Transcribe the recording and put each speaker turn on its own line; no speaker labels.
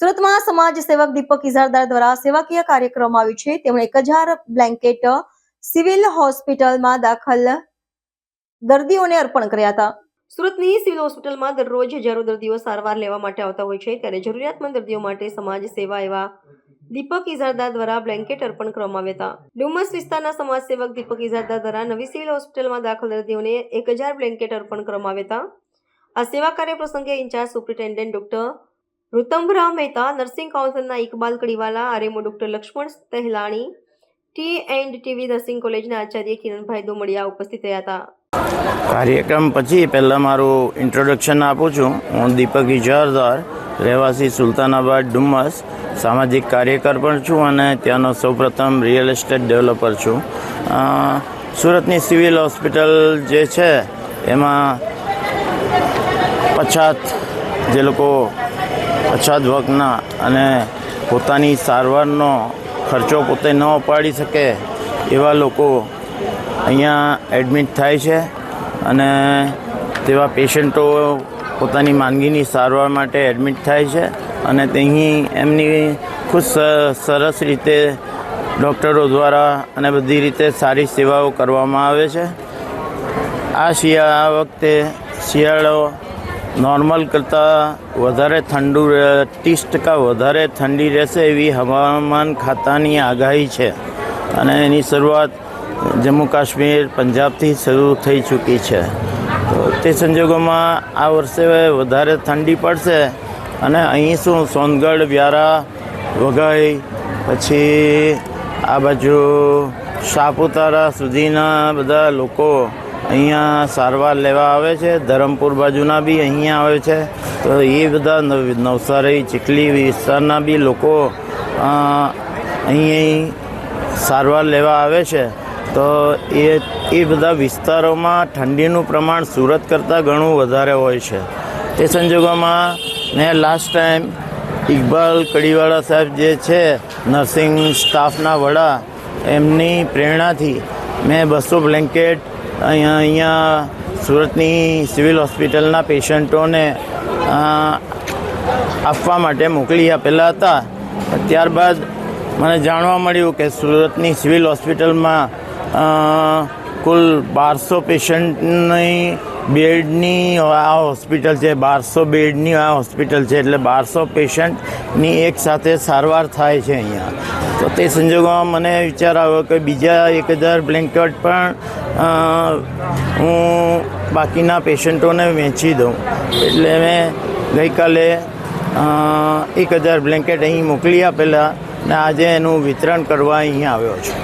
સુરતમાં સમાજ સેવક દીપક ઇઝારદાર દ્વારા સેવાકીય કાર્યક્રમ આવ્યું છે. તેમણે એક હજાર બ્લેન્કેટ સિવિલ હોસ્પિટલમાં દાખલ દર્દીઓને અર્પણ કર્યા હતા. સુરતની સિવિલ હોસ્પિટલમાં દરરોજ હજારો દર્દીઓ સારવાર લેવા માટે આવતા હોય છે. ત્યારે જરૂરિયાતમંદ દર્દીઓ માટે સમાજ સેવા એવા દીપક ઇઝારદાર દ્વારા બ્લેન્કેટ અર્પણ કરવામાં આવ્યા હતા. ડુમસ વિસ્તારના સમાજ સેવક દીપક ઇઝારદાર દ્વારા નવી સિવિલ હોસ્પિટલમાં દાખલ દર્દીઓને એક હજાર બ્લેન્કેટ અર્પણ કરવામાં આવ્યા હતા. આ સેવા કાર્ય પ્રસંગે in-charge superintendent doctor Rutambhara Mehta, nursing કાઉન્સિલના Iqbal Kadiwala, RMO doctor Laxman Tahelani, T and TV nursing કોલેજના આચાર્ય કિરણભાઈ દોમડિયા ઉપસ્થિત રહ્યા હતા.
કાર્યક્રમ પછી પહેલાં મારું ઇન્ટ્રોડક્શન આપું છું. હું દીપક ઇજારદાર રહેવાસી સુલતાનાબાદ ડુમ્મસ, સામાજિક કાર્યકર પણ છું અને ત્યાંનો સૌપ્રથમ રિયલ એસ્ટેટ ડેવલપર છું. સુરતની સિવિલ હોસ્પિટલ જે છે, એમાં પછાત જે લોકો પછાત વર્ગના અને પોતાની સારવારનો ખર્ચો પોતે ન ઉપાડી શકે એવા લોકો અહીંયા એડમિટ થાય છે અને તેવા પેશન્ટો પોતાની માંદગીની સારવાર માટે એડમિટ થાય છે અને અહીં એમની ખૂબ સરસ રીતે ડૉક્ટરો દ્વારા અને બધી રીતે સારી સેવાઓ કરવામાં આવે છે. આ શિયા, આ વખતે શિયાળો નોર્મલ કરતાં વધારે ઠંડુ ત્રીસ ટકા વધારે ઠંડી રહેશે એવી હવામાન ખાતાની આગાહી છે. અને એની શરૂઆત જમ્મુ કાશ્મીર, પંજાબથી શરૂ થઈ ચૂકી છે. તો તે સંજોગોમાં આ વર્ષે વધારે ઠંડી પડશે અને અહીં શું, સોનગઢ, વ્યારા, વઘઈ, પછી આ બાજુ સાપુતારા સુધીના બધા લોકો અહીંયા સારવાર લેવા આવે છે. ધરમપુર બાજુના બી અહીંયા આવે છે. તો એ બધા નવ- નવસારી, ચીખલી વિસ્તારના બી લોકો અહીં સારવાર લેવા આવે છે. તો એ એ બધા વિસ્તારોમાં ઠંડીનું પ્રમાણ સુરત કરતાં ઘણું વધારે હોય છે. તે સંજોગોમાં મેં લાસ્ટ ટાઈમ ઇકબાલ કડીવાળા સાહેબ જે છે નર્સિંગ સ્ટાફના વડા, એમની પ્રેરણાથી મેં બસો બ્લેન્કેટ અહીંયા અહીંયા સુરતની સિવિલ હોસ્પિટલના પેશન્ટોને આપવા માટે મોકલી આપેલા હતા. ત્યારબાદ મને જાણવા મળ્યું કે સુરતની સિવિલ હોસ્પિટલમાં કુલ બારસો પેશન્ટની બેડની આ હોસ્પિટલ છે, બારસો બેડની આ હોસ્પિટલ છે, એટલે બારસો પેશન્ટની એકસાથે સારવાર થાય છે અહીંયા. તો તે સંજોગોમાં મને વિચાર આવ્યો કે બીજા એક હજાર બ્લેન્કેટ પણ હું બાકીના પેશન્ટોને વેચી દઉં. એટલે મેં ગઈકાલે એક હજાર બ્લેન્કેટ અહીં મોકલી આપેલા ને આજે એનું વિતરણ કરવા અહીં આવ્યો છું.